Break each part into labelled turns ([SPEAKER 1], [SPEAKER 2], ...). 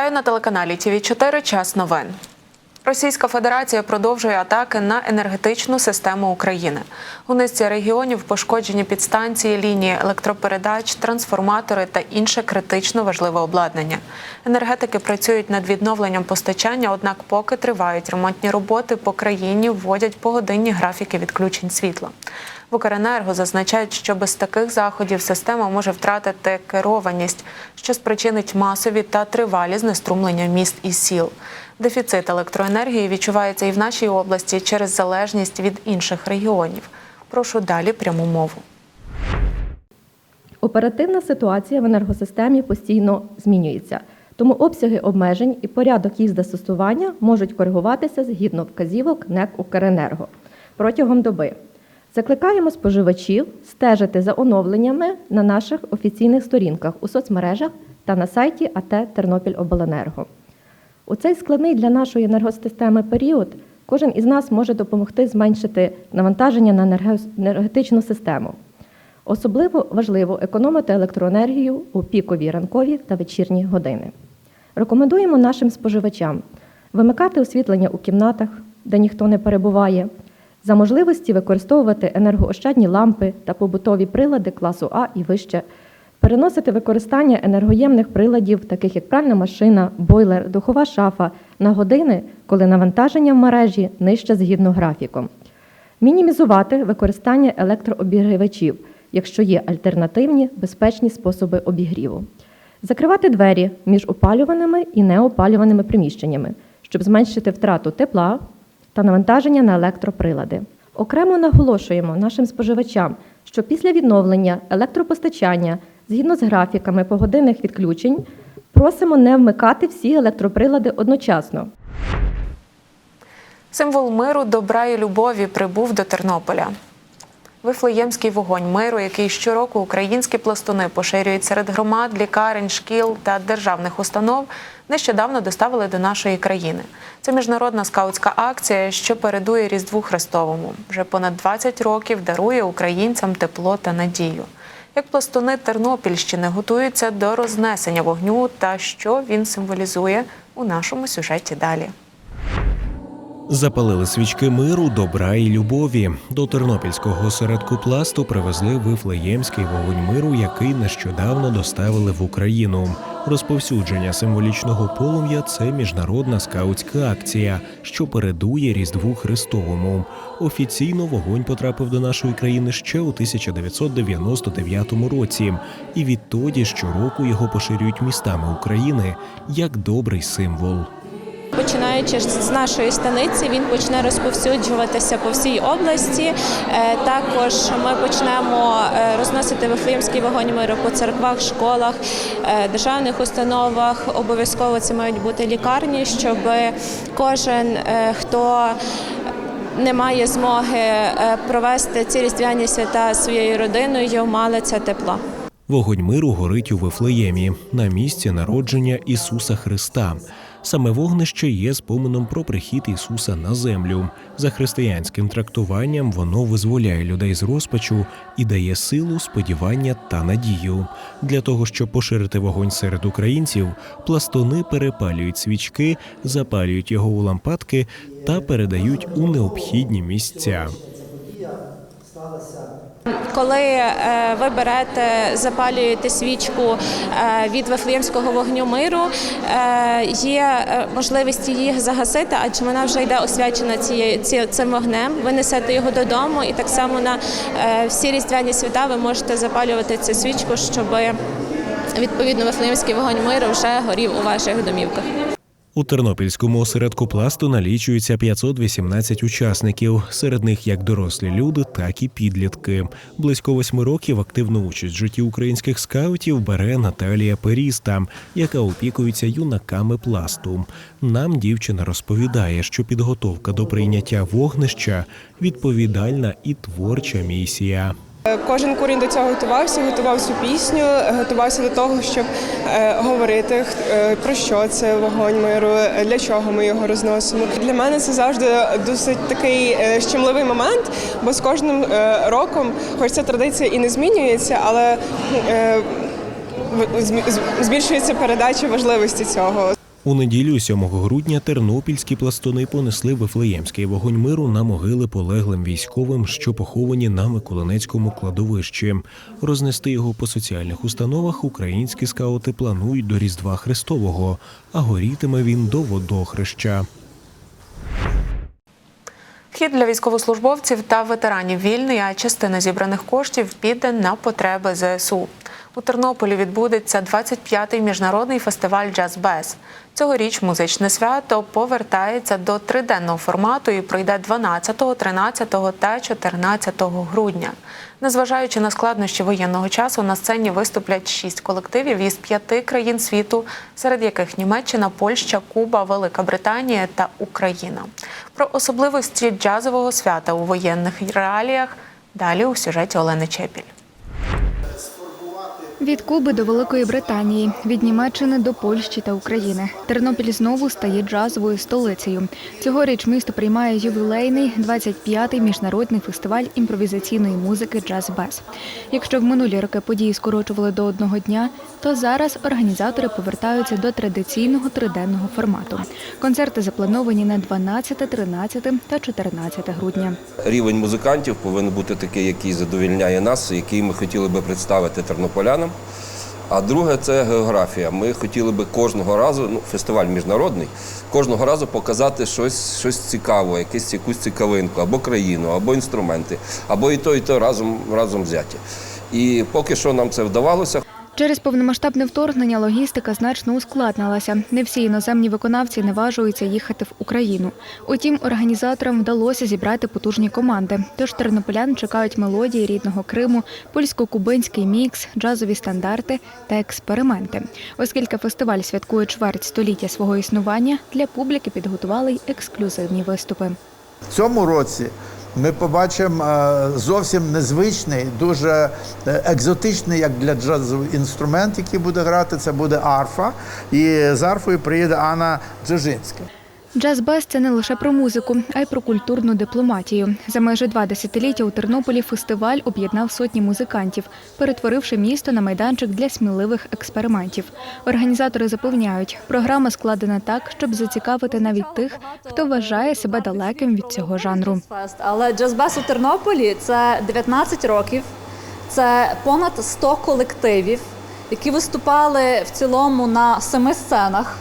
[SPEAKER 1] Вітаю на телеканалі ТВ 4 Час новин. Російська Федерація продовжує атаки на енергетичну систему України. У низці регіонів пошкоджені підстанції, лінії електропередач, трансформатори та інше критично важливе обладнання. Енергетики працюють над відновленням постачання, однак, поки тривають ремонтні роботи по країні, вводять погодинні графіки відключень світла. В Укренерго зазначають, що без таких заходів система може втратити керованість, що спричинить масові та тривалі знеструмлення міст і сіл. Дефіцит електроенергії відчувається і в нашій області через залежність від інших регіонів. Прошу далі пряму мову.
[SPEAKER 2] Оперативна ситуація в енергосистемі постійно змінюється, тому обсяги обмежень і порядок їх застосування можуть коригуватися згідно вказівок НЕК «Укренерго» протягом доби. Закликаємо споживачів стежити за оновленнями на наших офіційних сторінках у соцмережах та на сайті АТ Тернопільобленерго. У цей складний для нашої енергосистеми період кожен із нас може допомогти зменшити навантаження на енергетичну систему. Особливо важливо економити електроенергію у пікові ранкові та вечірні години. Рекомендуємо нашим споживачам вимикати освітлення у кімнатах, де ніхто не перебуває, за можливості використовувати енергоощадні лампи та побутові прилади класу А і вище, переносити використання енергоємних приладів, таких як пральна машина, бойлер, духова шафа, на години, коли навантаження в мережі нижче згідно графіком. Мінімізувати використання електрообігрівачів, якщо є альтернативні безпечні способи обігріву. Закривати двері між опалюваними і неопалюваними приміщеннями, щоб зменшити втрату тепла та навантаження на електроприлади. Окремо наголошуємо нашим споживачам, що після відновлення електропостачання згідно з графіками погодинних відключень просимо не вмикати всі електроприлади одночасно.
[SPEAKER 1] Символ миру, добра і любові прибув до Тернополя. Вифлеємський вогонь миру, який щороку українські пластуни поширюють серед громад, лікарень, шкіл та державних установ, нещодавно доставили до нашої країни. Це міжнародна скаутська акція, що передує Різдву Христовому. Вже понад 20 років дарує українцям тепло та надію. Як пластуни Тернопільщини готуються до рознесення вогню та що він символізує у нашому сюжеті далі.
[SPEAKER 3] Запалили свічки миру, добра і любові. До тернопільського осередку пласту привезли вифлеємський вогонь миру, який нещодавно доставили в Україну. Розповсюдження символічного полум'я це міжнародна скаутська акція, що передує Різдву Христовому. Офіційно вогонь потрапив до нашої країни ще у 1999 році, і відтоді щороку його поширюють містами України як добрий символ.
[SPEAKER 4] Починаючи з нашої станиці, він почне розповсюджуватися по всій області. Е, Також ми почнемо е, розносити Вифлеємський вогонь миру по церквах, школах, е, державних установах. Обов'язково це мають бути лікарні, щоб кожен, хто не має змоги провести ці різдвяні свята своєю родиною, мали це тепло.
[SPEAKER 3] Вогонь миру горить у Вифлеємі на місці народження Ісуса Христа. Саме вогнище є споменом про прихід Ісуса на землю. За християнським трактуванням воно визволяє людей з розпачу і дає силу, сподівання та надію. Для того щоб поширити вогонь серед українців, пластуни перепалюють свічки, запалюють його у лампадки та передають у необхідні місця.
[SPEAKER 4] Коли е, ви берете, запалюєте свічку е, від Вифлеємського вогню миру, е, є можливість її загасити, адже вона вже йде освячена цим вогнем. Ви несете його додому, і так само на всі різдвяні свята ви можете запалювати цю свічку, щоб відповідно Вифлеємський вогонь миру вже горів у ваших домівках.
[SPEAKER 3] У Тернопільському осередку пласту налічується 518 учасників. Серед них як дорослі люди, так і підлітки. Близько восьми років активну участь в житті українських скаутів бере Наталія Періста, яка опікується юнаками пласту. Нам дівчина розповідає, що підготовка до прийняття вогнища відповідальна і творча місія.
[SPEAKER 5] Кожен курінь до цього готувався, готував цю пісню, готувався до того, щоб е, говорити е, про що це вогонь миру, е, для чого ми його розносимо. Для мене це завжди досить такий е, щемливий момент, бо з кожним е, роком, хоч ця традиція і не змінюється, але е, збільшується передача важливості цього.
[SPEAKER 3] У неділю 7 грудня тернопільські пластуни понесли вифлеємський вогонь миру на могили полеглим військовим, що поховані на Миколинецькому кладовищі. Рознести його по соціальних установах українські скаути планують до Різдва Христового, а горітиме він до водохреща.
[SPEAKER 1] Вхід для військовослужбовців та ветеранів вільний, а частина зібраних коштів піде на потреби ЗСУ. У Тернополі відбудеться 25-й міжнародний фестиваль Джаз Без. Цьогоріч музичне свято повертається до триденного формату і пройде 12, 13 та 14 грудня. Незважаючи на складнощі воєнного часу, на сцені виступлять шість колективів із п'яти країн світу, серед яких Німеччина, Польща, Куба, Велика Британія та Україна. Про особливості джазового свята у воєнних реаліях далі у сюжеті Олени Чепіль.
[SPEAKER 6] Від Куби до Великої Британії, від Німеччини до Польщі та України. Тернопіль знову стає джазовою столицею. Цьогоріч місто приймає ювілейний 25-й міжнародний фестиваль імпровізаційної музики Джаз Без. Якщо в минулі роки події скорочували до одного дня, то зараз організатори повертаються до традиційного триденного формату. Концерти заплановані на 12, 13 та 14 грудня.
[SPEAKER 7] Рівень музикантів повинен бути такий, який задовільняє нас, який ми хотіли би представити тернополянам. А друге це географія. Ми хотіли би кожного разу, ну, фестиваль міжнародний, кожного разу показати щось, щось цікаве, якусь якусь цікавинку, або країну, або інструменти, або і то, і то разом, разом взяті. І поки що нам це вдавалося.
[SPEAKER 6] Через повномасштабне вторгнення логістика значно ускладнилася. Не всі іноземні виконавці наважуються їхати в Україну. Утім, організаторам вдалося зібрати потужні команди. Тож тернополян чекають мелодії рідного Криму, польсько-кубинський мікс, джазові стандарти та експерименти. Оскільки фестиваль святкує чверть століття свого існування, для публіки підготували й ексклюзивні виступи.
[SPEAKER 8] В цьому році ми побачимо е, зовсім незвичний, дуже е, екзотичний, як для джазу, інструмент, який буде грати. Це буде арфа. І з арфою приїде Анна Джужинська.
[SPEAKER 6] Джаз-без – це не лише про музику, а й про культурну дипломатію. За майже два десятиліття у Тернополі фестиваль об'єднав сотні музикантів, перетворивши місто на майданчик для сміливих експериментів. Організатори запевняють, програма складена так, щоб зацікавити навіть тих, хто вважає себе далеким від цього жанру.
[SPEAKER 9] Але джазбес у Тернополі це 19 років, це понад 100 колективів, які виступали в цілому на семи сценах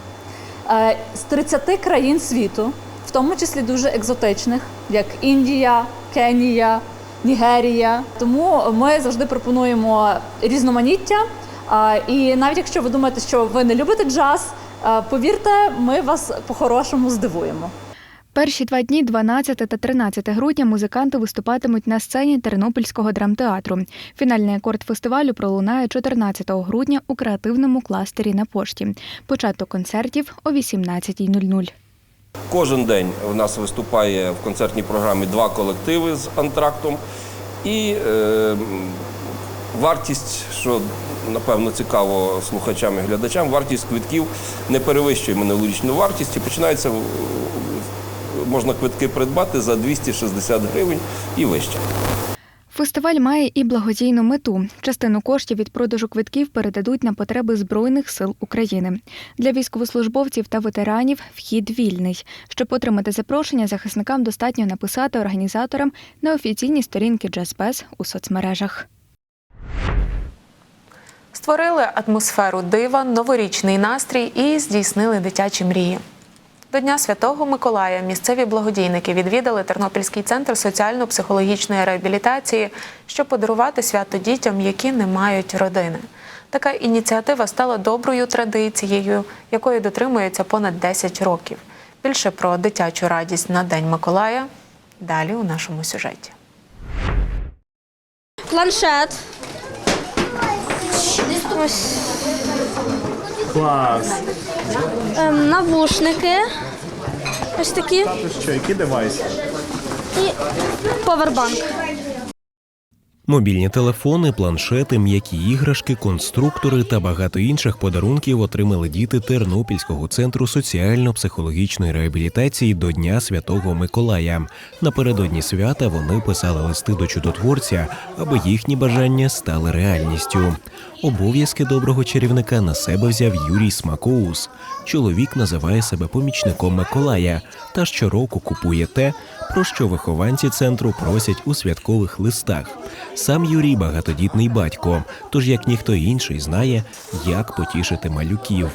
[SPEAKER 9] з 30 країн світу, в тому числі дуже екзотичних, як Індія, Кенія, Нігерія. Тому ми завжди пропонуємо різноманіття. Е, І навіть якщо ви думаєте, що ви не любите джаз, е, повірте, ми вас по-хорошому здивуємо.
[SPEAKER 6] Перші два дні, 12 та 13 грудня, музиканти виступатимуть на сцені Тернопільського драмтеатру. Фінальний акорд фестивалю пролунає 14 грудня у креативному кластері на пошті. Початок концертів о 18.00.
[SPEAKER 7] Кожен день у нас виступає в концертній програмі два колективи з антрактом. І е, вартість, що напевно цікаво слухачам і глядачам, вартість квитків не перевищує минулорічну вартість і починається можна квитки придбати за 260 гривень і вище.
[SPEAKER 6] Фестиваль має і благодійну мету. Частину коштів від продажу квитків передадуть на потреби Збройних сил України. Для військовослужбовців та ветеранів вхід вільний. Щоб отримати запрошення, захисникам достатньо написати організаторам на офіційні сторінки Джазбез у соцмережах.
[SPEAKER 1] Створили атмосферу дива, новорічний настрій і здійснили дитячі мрії. До Дня Святого Миколая місцеві благодійники відвідали Тернопільський центр соціально-психологічної реабілітації, щоб подарувати свято дітям, які не мають родини. Така ініціатива стала доброю традицією, якої дотримується понад 10 років. Більше про дитячу радість на День Миколая далі у нашому сюжеті.
[SPEAKER 10] планшет.
[SPEAKER 11] Клас.
[SPEAKER 10] Ем, навушники. Ось такі.
[SPEAKER 11] Що, який девайс?
[SPEAKER 10] І повербанк.
[SPEAKER 3] Мобільні телефони, планшети, м'які іграшки, конструктори та багато інших подарунків отримали діти Тернопільського центру соціально-психологічної реабілітації до Дня Святого Миколая. Напередодні свята вони писали листи до чудотворця, аби їхні бажання стали реальністю. Обов'язки доброго чарівника на себе взяв Юрій Смакоус. Чоловік називає себе помічником Миколая та щороку купує те, про що вихованці центру просять у святкових листах. Сам Юрій багатодітний батько, тож як ніхто інший знає, як потішити малюків.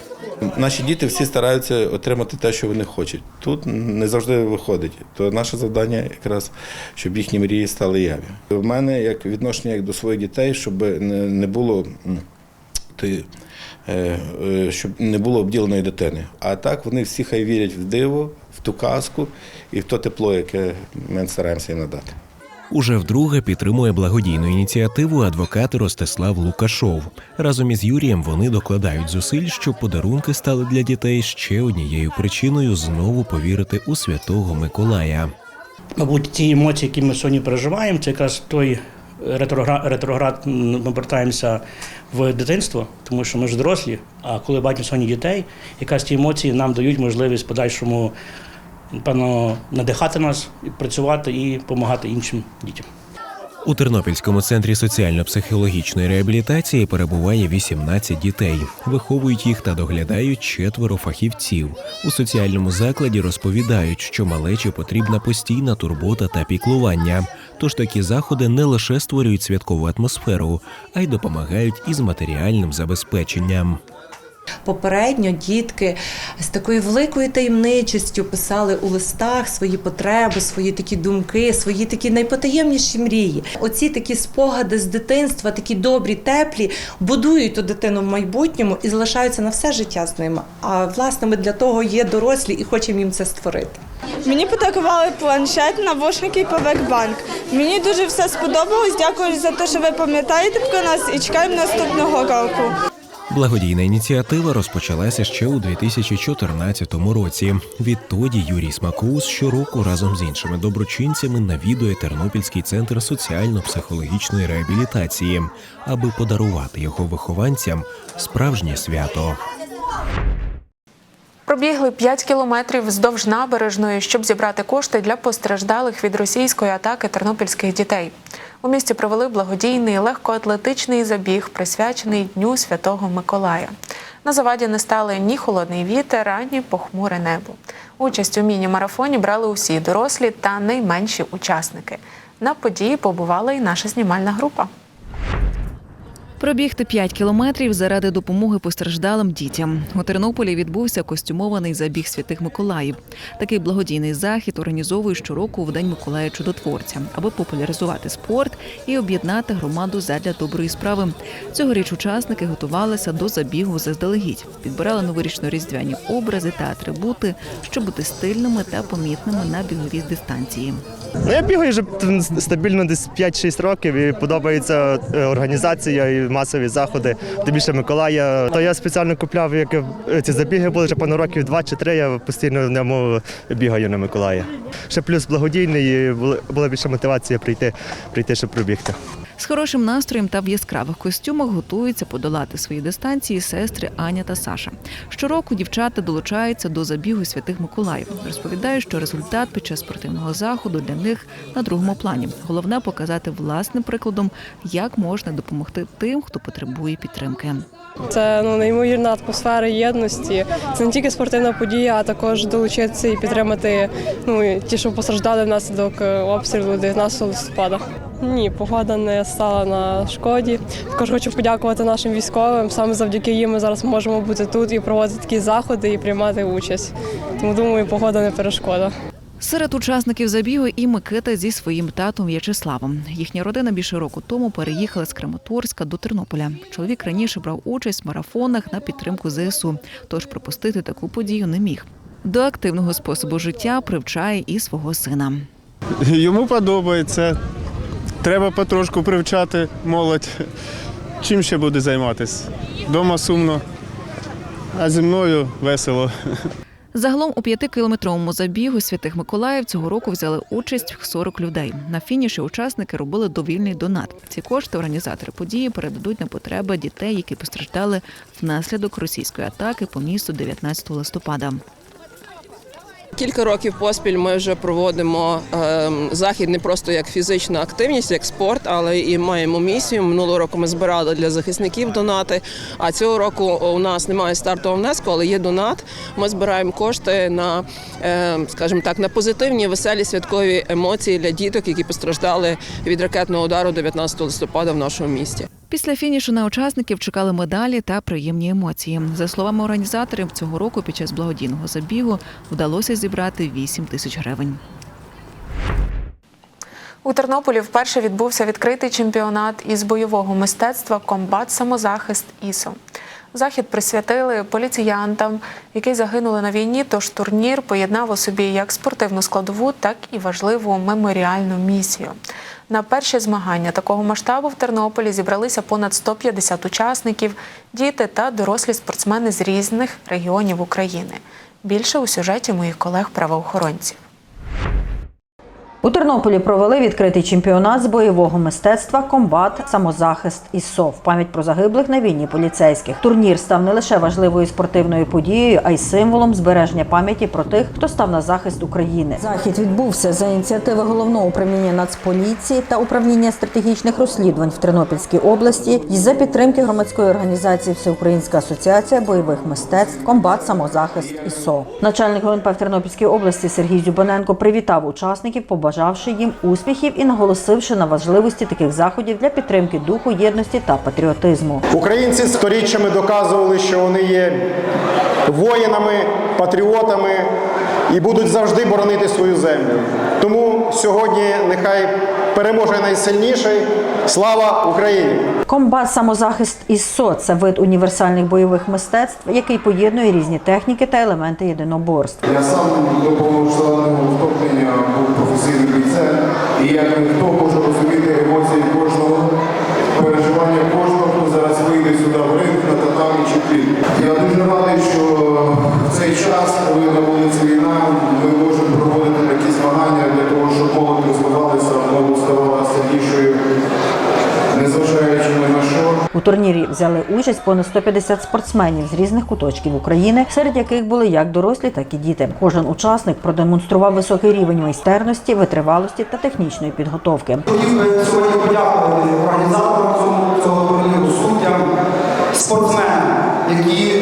[SPEAKER 11] Наші діти всі стараються отримати те, що вони хочуть. Тут не завжди виходить. То наше завдання якраз, щоб їхні мрії стали яві. У мене як відношення як до своїх дітей, щоб не, було ти, е, е, щоб не було обділеної дитини. А так вони всі хай вірять в диво, в ту казку і в то тепло, яке ми стараємося їм надати.
[SPEAKER 3] Уже вдруге підтримує благодійну ініціативу адвокат Ростислав Лукашов. Разом із Юрієм вони докладають зусиль, щоб подарунки стали для дітей ще однією причиною знову повірити у святого Миколая.
[SPEAKER 12] Мабуть, ті емоції, які ми сьогодні переживаємо, це якраз той ретроград, ретроград ми повертаємося в дитинство, тому що ми ж дорослі. А коли бачимо сьогодні дітей, якраз ті емоції нам дають можливість подальшому напевно надихати нас, працювати і допомагати іншим дітям.
[SPEAKER 3] У Тернопільському центрі соціально-психологічної реабілітації перебуває 18 дітей. Виховують їх та доглядають четверо фахівців. У соціальному закладі розповідають, що малечі потрібна постійна турбота та піклування. Тож такі заходи не лише створюють святкову атмосферу, а й допомагають із матеріальним забезпеченням.
[SPEAKER 13] Попередньо дітки з такою великою таємничістю писали у листах свої потреби, свої такі думки, свої такі найпотаємніші мрії. Оці такі спогади з дитинства, такі добрі, теплі, будують ту дитину в майбутньому і залишаються на все життя з ними. А власне ми для того є дорослі і хочемо їм це створити.
[SPEAKER 14] Мені подарували планшет, навушники і павербанк. Мені дуже все сподобалось. Дякую за те, що ви пам'ятаєте про нас і чекаємо наступного року.
[SPEAKER 3] Благодійна ініціатива розпочалася ще у 2014 році. Відтоді Юрій Смакоус щороку разом з іншими доброчинцями навідує Тернопільський центр соціально-психологічної реабілітації, аби подарувати його вихованцям справжнє свято.
[SPEAKER 1] Пробігли 5 кілометрів вздовж набережної, щоб зібрати кошти для постраждалих від російської атаки тернопільських дітей. У місті провели благодійний легкоатлетичний забіг, присвячений Дню Святого Миколая. На заваді не стали ні холодний вітер, ані похмуре небо. Участь у міні-марафоні брали усі дорослі та найменші учасники. На події побувала і наша знімальна група.
[SPEAKER 15] Пробігти 5 кілометрів заради допомоги постраждалим дітям. У Тернополі відбувся костюмований забіг святих Миколаїв. Такий благодійний захід організовують щороку в День Миколая Чудотворця, аби популяризувати спорт і об'єднати громаду задля доброї справи. Цьогоріч учасники готувалися до забігу заздалегідь, підбирали новорічно-різдвяні образи та атрибути, щоб бути стильними та помітними на біговій дистанції.
[SPEAKER 16] Ну, я бігаю вже стабільно десь 5-6 років і подобається е, організація і масові заходи. Тим більше Миколая. То я спеціально купляв, як е, ці забіги були вже пану років 2 чи 3, я постійно в ньому бігаю на Миколая. Ще плюс благодійний, і була- більша мотивація прийти, прийти, щоб пробігти.
[SPEAKER 15] З хорошим настроєм та в яскравих костюмах готуються подолати свої дистанції сестри Аня та Саша. Щороку дівчата долучаються до забігу святих Миколаїв. Розповідають, що результат під час спортивного заходу для них на другому плані. Головне показати власним прикладом, як можна допомогти тим, хто потребує підтримки.
[SPEAKER 5] Це ну неймовірна атмосфера єдності. Це не тільки спортивна подія, а також долучитися і підтримати ну ті, що постраждали внаслідок е, обстрілу 19 листопада. Ні, погода не стала на шкоді. Також хочу подякувати нашим військовим. Саме завдяки їм ми зараз можемо бути тут і проводити такі заходи і приймати участь. Тому думаю, погода не перешкода.
[SPEAKER 15] Серед учасників забігу і Микита зі своїм татом В'ячеславом. Їхня родина більше року тому переїхала з Краматорська до Тернополя. Чоловік раніше брав участь в марафонах на підтримку ЗСУ, тож пропустити таку подію не міг. До активного способу життя привчає і свого сина.
[SPEAKER 17] Йому подобається. Треба потрошку привчати молодь. Чим ще буде займатися? Дома сумно, а зі мною весело.
[SPEAKER 15] Загалом у п'ятикілометровому забігу святих Миколаїв цього року взяли участь 40 людей. На фініші учасники робили довільний донат. Ці кошти організатори події передадуть на потреби дітей, які постраждали внаслідок російської атаки по місту 19 листопада.
[SPEAKER 18] Кілька років поспіль ми вже проводимо ем, захід не просто як фізична активність, як спорт, але і маємо місію. Минулого року ми збирали для захисників донати. А цього року у нас немає стартового внеску, але є донат. Ми збираємо кошти на, ем, скажімо так, на позитивні, веселі святкові емоції для діток, які постраждали від ракетного удару 19 листопада в нашому місті.
[SPEAKER 15] Після фінішу на учасників чекали медалі та приємні емоції. За словами організаторів, цього року під час благодійного забігу вдалося зібрати 8 тисяч гривень.
[SPEAKER 1] У Тернополі вперше відбувся відкритий чемпіонат із бойового мистецтва Комбат Самозахист ІСО. Захід присвятили поліціянтам, які загинули на війні. Тож турнір поєднав у собі як спортивну складову, так і важливу меморіальну місію. На перші змагання такого масштабу в Тернополі зібралися понад 150 учасників, діти та дорослі спортсмени з різних регіонів України. Більше у сюжеті моїх колег-правоохоронців.
[SPEAKER 19] У Тернополі провели відкритий чемпіонат з бойового мистецтва Комбат Самозахист ІСО в пам'ять про загиблих на війні поліцейських. Турнір став не лише важливою спортивною подією, а й символом збереження пам'яті про тих, хто став на захист України. Захід відбувся за ініціативи головного управління Нацполіції та управління стратегічних розслідувань в Тернопільській області і за підтримки громадської організації Всеукраїнська асоціація бойових мистецтв Комбат Самозахист ІСО. Начальник ГУНП в Тернопільській області Сергій Зюбаненко привітав учасників, побажавши їм успіхів і наголосивши на важливості таких заходів для підтримки духу єдності та патріотизму.
[SPEAKER 20] Українці сторіччями доказували, що вони є воїнами, патріотами і будуть завжди боронити свою землю. Тому сьогодні нехай переможе найсильніший. Слава Україні!
[SPEAKER 19] Комбат самозахист ІСО це вид універсальних бойових мистецтв, який поєднує різні техніки та елементи єдиноборств.
[SPEAKER 21] Я сам до повномасштабного вторгнення професійним бійцем, і як ніхто може розуміти емоції кожного, переживання кожного, хто зараз вийде сюди в ринг на татамі чи плід. Я дуже радий, що в цей час, коли на вулиці війна, ми можемо проводити такі змагання для того, щоб молодь розвивалася, молодь ставала сильнішою, незважаючи на.
[SPEAKER 19] У турнірі взяли участь понад 150 спортсменів з різних куточків України, серед яких були як дорослі, так і діти. Кожен учасник продемонстрував високий рівень майстерності, витривалості та технічної підготовки.
[SPEAKER 22] Хотів би сьогодні подякувати організаторам цього, турніру, суддям, спортсменам, які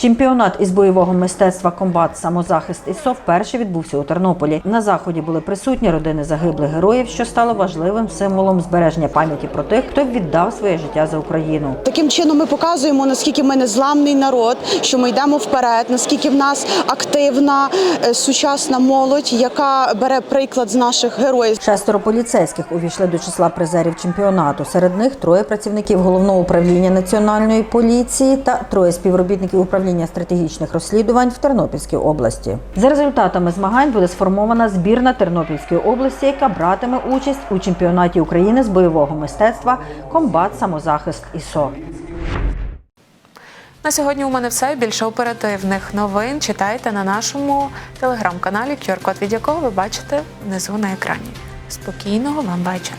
[SPEAKER 19] Чемпіонат із бойового мистецтва Комбат Самозахист ІСО вперше відбувся у Тернополі. На заході були присутні родини загиблих героїв, що стало важливим символом збереження пам'яті про тих, хто віддав своє життя за Україну.
[SPEAKER 23] Таким чином ми показуємо, наскільки ми незламний народ, що ми йдемо вперед, наскільки в нас активна е, сучасна молодь, яка бере приклад з наших героїв.
[SPEAKER 19] Шестеро поліцейських увійшли до числа призерів чемпіонату. Серед них троє працівників головного управління національної поліції та троє співробітників управління стратегічних розслідувань в Тернопільській області. За результатами змагань буде сформована збірна Тернопільської області, яка братиме участь у чемпіонаті України з бойового мистецтва Комбат Самозахист ІСО.
[SPEAKER 1] На сьогодні у мене все. Більше оперативних новин читайте на нашому телеграм-каналі, QR-код від якого ви бачите внизу на екрані. Спокійного вам вечора.